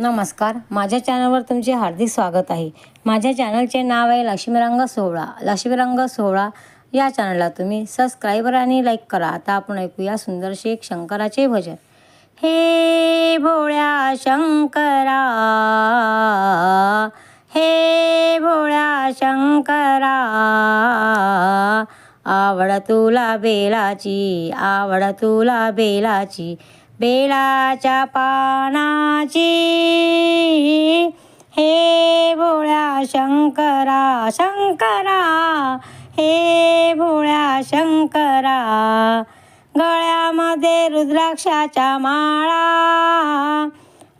नमस्कार. माझ्या चॅनलवर तुमचे हार्दिक स्वागत आहे. माझ्या चॅनलचे नाव आहे लक्ष्मीरंग सोहळा. लक्ष्मीरंग सोहळा या चॅनलला तुम्ही सबस्क्राईबर आणि लाईक करा. आता आपण ऐकूया सुंदरशे एक शंकराचे भजन. हे भोळ्या शंकरा हे भोळ्या शंकरा आवड तुला बेलाची आवड तुला बेलाची बेलाच्या पानाची हे भोळ्या शंकरा शंकरा. हे भोळ्या शंकरा. गळ्यामध्ये रुद्राक्षाच्या माळा.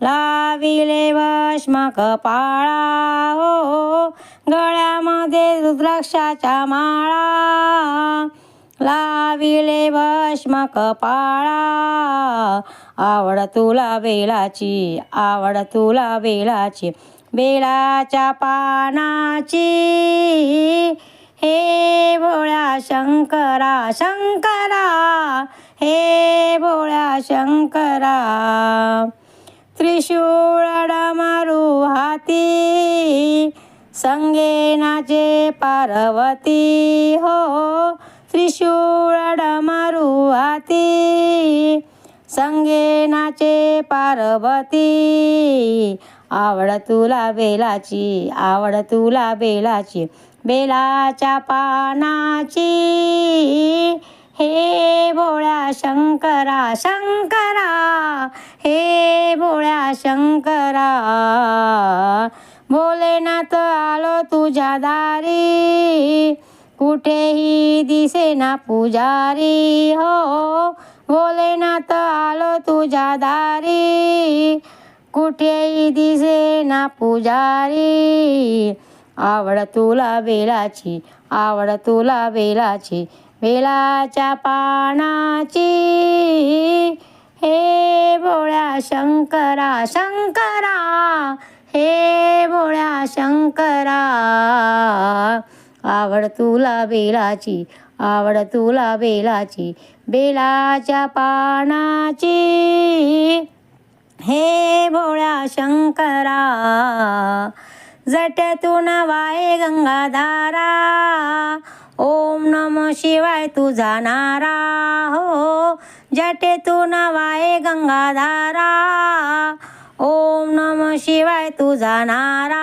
लाविले वश्मक पाळा. हो गळ्यामध्ये रुद्राक्षाच्या माळा. लाविले भस्म कपाळा आवड तुला बेलाची आवड तुला बेलाची बेलाच्या पानाची. हे भोळ्या शंकरा शंकरा. हे भोळ्या शंकरा. त्रिशूळ मारू हाती. संगे नाचे पार्वती हो. हाती संगे नाचे पार्वती. आवड तुला बेलाची आवड तुला बेलाची बेलाच्या पानाची. हे भोळ्या शंकरा शंकरा. हे भोळ्या शंकरा. भोलेनाथ आलो तुझ्या दारी. कुठेही दिसेना पुजारी हो. भोलेनाथ आलो तुझ्या दारी. कुठेही दिसेना पुजारी आवड तुला बेलाची आवड तुला बेलाची वेलाच्या पानाची. हे भोळ्या शंकरा शंकरा हे भोळ्या शंकरा. आवड तुला बेलाची आवड तुला बेलाची बेलाच्या पानाची. हे भोळ्या शंकरा जट्यातून वाय गंगाधारा. ओम नम शिवाय तुझा नारा हो जटेतून वाय गंगाधारा. ओम नम शिवाय तुझा नारा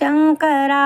हे भोळ्या शंकरा